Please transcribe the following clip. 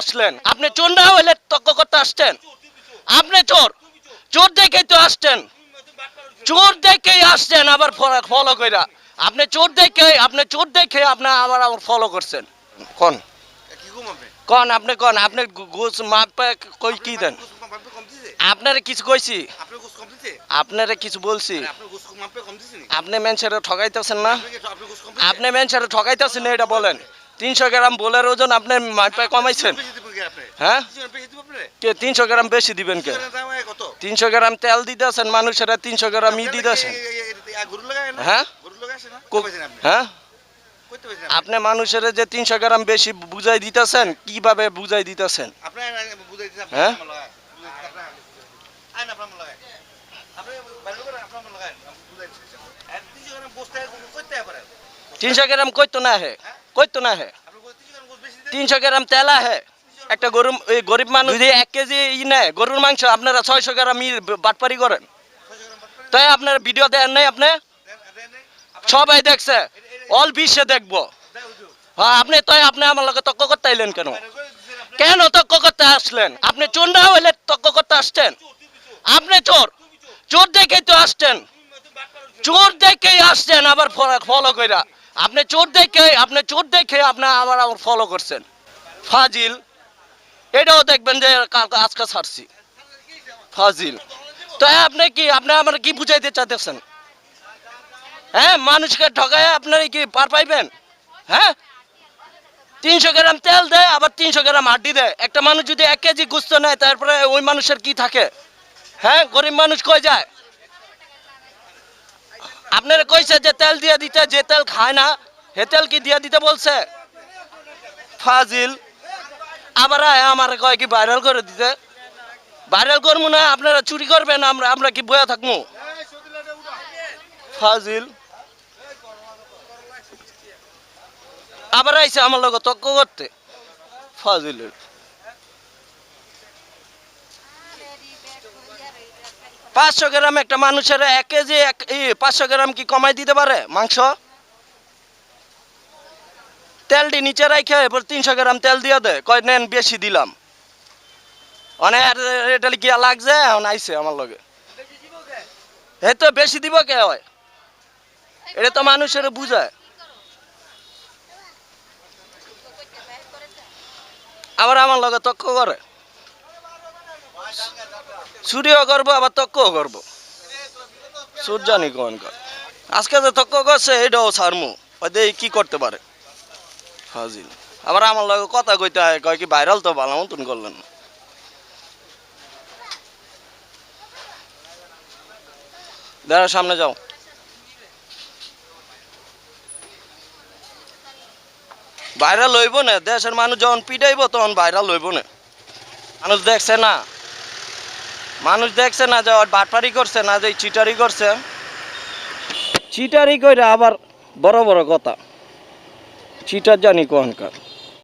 আসলেন। আপনি চোর না হইলে তর্ক করতে আসছেন আপনি চোর। চোর দেখেই তো আসছেন চোর দেখেই আসছেন আবার ফলো কইরা। আপনি চোর দেখে আপনি চোর দেখে আপনি আবার আবার ফলো করছেন। কোন? কোন আপনি কোন? আপনি ঘুষ মাপে কই কি দেন? আপনারে কিছু কইছি? আপনার কিছু বলছি। আপনি মেনসারে ঠকাইতেছেন না? আপনি মেনসারে ঠকাইতেছেন না, এটা বলেন। তিনশো গ্রাম বোলের ওজন আপনি মাপে কমাইছেন হ্যাঁ কে তিনশো গ্রাম বেশি দিবেন কে তিনশো গ্রাম তেল দিতেছেন মানুষেরা তিনশো গ্রাম ই দিতেছেন গরু হ্যাঁ? কই হ্যাঁ আপনি মানুষের যে তিনশো গ্রাম বেশি বুঝাই দিতেছেন কীভাবে বুঝাই দিতেছেন হ্যাঁ? তিনশো গ্রাম কইতে পারে কইতো না হে কইতো না হে। আপনি তিনশো গ্রাম তেল হে। একটা গরু গরিব মানুষ যদি এক কেজি ই নেয়, গরুর মাংস, আপনারা ছয়শো গ্রাম বাটপারি করেন। তাই আপনার ভিডিও দেন নাই আপনি? সবাই দেখছে। অল বিশ্বে দেখব। হ্যাঁ আপনি তাই আপনি আমার লগে তর্ক করতে আইলেন কেন? কেন তর্ক করতে আসলেন? আপনি চোর না হইলে তর্ক করতে আসছেন আপনি চোর। চোর দেখেই তো আসছেন চোর দেখেই আসছেন আবার ফলো কইরা। আপনি চোর দেখে, আপনি চোর দেখে আপনি আবার আবার ফলো করছেন। ফাজিল। এটাও দেখবেন যে আজকে ছাড়ছি। ফাজিল। তো আপনি কি, আপনি আমার কি বুঝাইতে চাইতেছেন? হ্যাঁ মানুষকে ঠকায় আপনার কি পার পাইবেন? হ্যাঁ? তিনশো গ্রাম তেল দেয়, আবার তিনশো গ্রাম হাড্ডি দেয়। একটা মানুষ যদি এক কেজি গুস্ত নেয়, তারপরে ওই মানুষের কি থাকে? হ্যাঁ গরিব মানুষ কই যায়? আপনারা কইছে যে তেল দিয়ে দিতে, যে তেল খায় না, হে তেল কি দিয়ে দিতে বলছে? ফাজিল। আবার আমার কয় কি ভাইরাল করে দিতে। ভাইরাল করব না, আপনারা চুরি করবেন, আমরা আমরা কি বয়া থাকব ফাজিল। আবার আইছে আমার লগে তর্ক করতে। ফাজিলের। পাঁচশো গ্রাম একটা মানুষের এক কেজি, এক পাঁচশো গ্রাম কি কমাই দিতে পারে মাংস? তেলটি নিচে রাখে এবার তিনশো গ্রাম তেল দিয়ে দেয় কয়, নেন, বেশি দিলাম। অনেক এটা গিয়া লাগছে, এখন আইছে আমার লগে। এই তো বেশি দিব কে হয়? এটা তো মানুষের বুঝায়। আবার আমার লগে তক্ক করে। চুরিও করব আবার তক্কও করব সুরজানি কোন কর। আজকে যে তক্ক করছে, এটাও ছাড়মু। ওদের কি করতে পারে? হাজিল আবার আমার লগে কথা কইতে হয় কয় কি ভাইরাল তো ভালো মতন করলেন। দাঁড়া, সামনে যাও। ভাইরাল হইব না, দেশের মানুষ যখন পিটাইব, তখন ভাইরাল হইব না। মানুষ দেখছে না। মানুষ দেখছে না যে ওর বাটপারি করছে, না যে চিটারি করছে। চিটারি করে আবার বড় বড় কথা। চিটার জানি কোনকার।